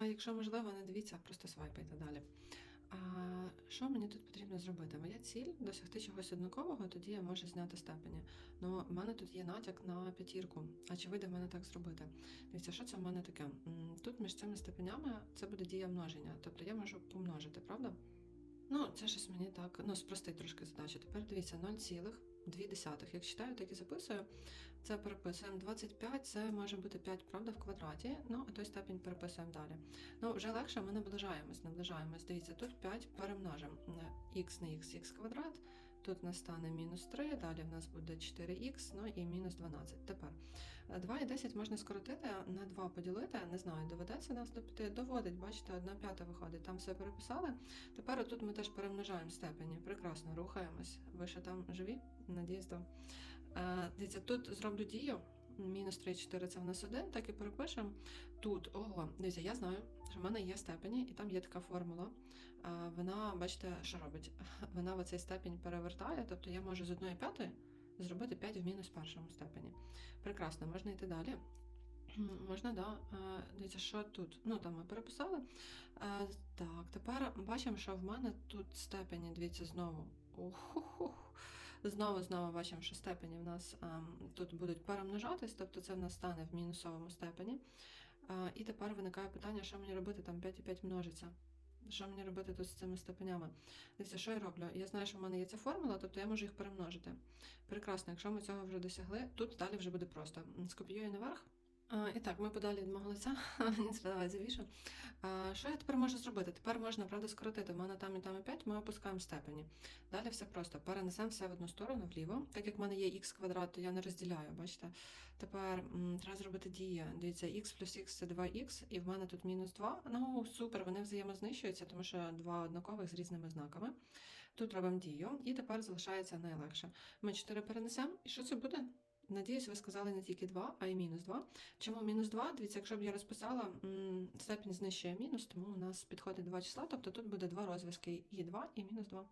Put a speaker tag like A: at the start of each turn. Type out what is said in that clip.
A: А якщо можливо, не дивіться, просто свайпайте далі. А, що мені тут потрібно зробити? Моя ціль досягти чогось однакового, тоді я можу зняти степені. Ну, в мене тут є натяк на п'ятірку. А чи вийде в мене так зробити? Дивіться, що це в мене таке? Тут між цими степенями це буде дія множення. Тобто я можу помножити, правда? Ну, це щось мені так, ну, спростить трошки задачу. Тепер дивіться, 0,2. Як читаю, так і записую. Це переписуємо 25, це може бути 5, правда, в квадраті. Ну, а той степінь переписуємо далі. Ну, вже легше ми наближаємось, наближаємось. Дивіться, тут 5 перемножимо на х на х, х квадрат. Тут настане нас стане мінус 3, далі в нас буде 4х, ну і мінус 12. Тепер 2 і 10 можна скоротити, на 2 поділити, не знаю, доведеться нас допити. Доводить, бачите, 1 п'ята виходить. Там все переписали. Тепер тут ми теж перемножаємо степені. Прекрасно, рухаємось. Ви ще там живі? Надіюсь, то. Е, Дивіться, тут зроблю дію. Мінус 3, 4 це в нас 1, так і перепишемо. Тут, ого, дивіться, я знаю, що в мене є степені, і там є така формула. Вона, бачите, що робить? Вона в цей степінь перевертає, тобто я можу з 1 п'ятої зробити 5 в мінус першому степені. Прекрасно, можна йти далі. Можна, да. Дивіться, що тут? Ну, там ми переписали. Так, тепер бачимо, що в мене тут степені, дивіться, знову. Ух-хух-хух. Знову, знову бачимо, що степені в нас ем, тут будуть перемножатись, тобто це в нас стане в мінусовому степені. Е, І тепер виникає питання, що мені робити, там 5 і 5 множиться. Що мені робити тут з цими степенями? Дивіться, що я роблю? Я знаю, що в мене є ця формула, тобто я можу їх перемножити. Прекрасно, якщо ми цього вже досягли, тут далі вже буде просто. Скопіюю наверх. І так, ми подалі від мого лиця, давай завішу. Що я тепер можу зробити? Тепер можна, правда, скоротити. У мене там і там і 5, ми опускаємо степені. Далі все просто. Перенесемо все в одну сторону вліво. Так як в мене є х квадрат, то я не розділяю, бачите? Тепер треба зробити дія. Дивіться, х плюс х це 2х, і в мене тут мінус 2. Ну, супер, вони взаємознищуються, тому що два однакових з різними знаками. Тут робимо дію, і тепер залишається найлегше. Ми 4 перенесемо, і що це буде? Надіюсь, ви сказали не тільки 2, а й мінус 2. Чому мінус 2? Дивіться, якщо б я розписала, степінь знищує мінус, тому у нас підходить два числа, тобто тут буде два розв'язки і 2, і мінус 2.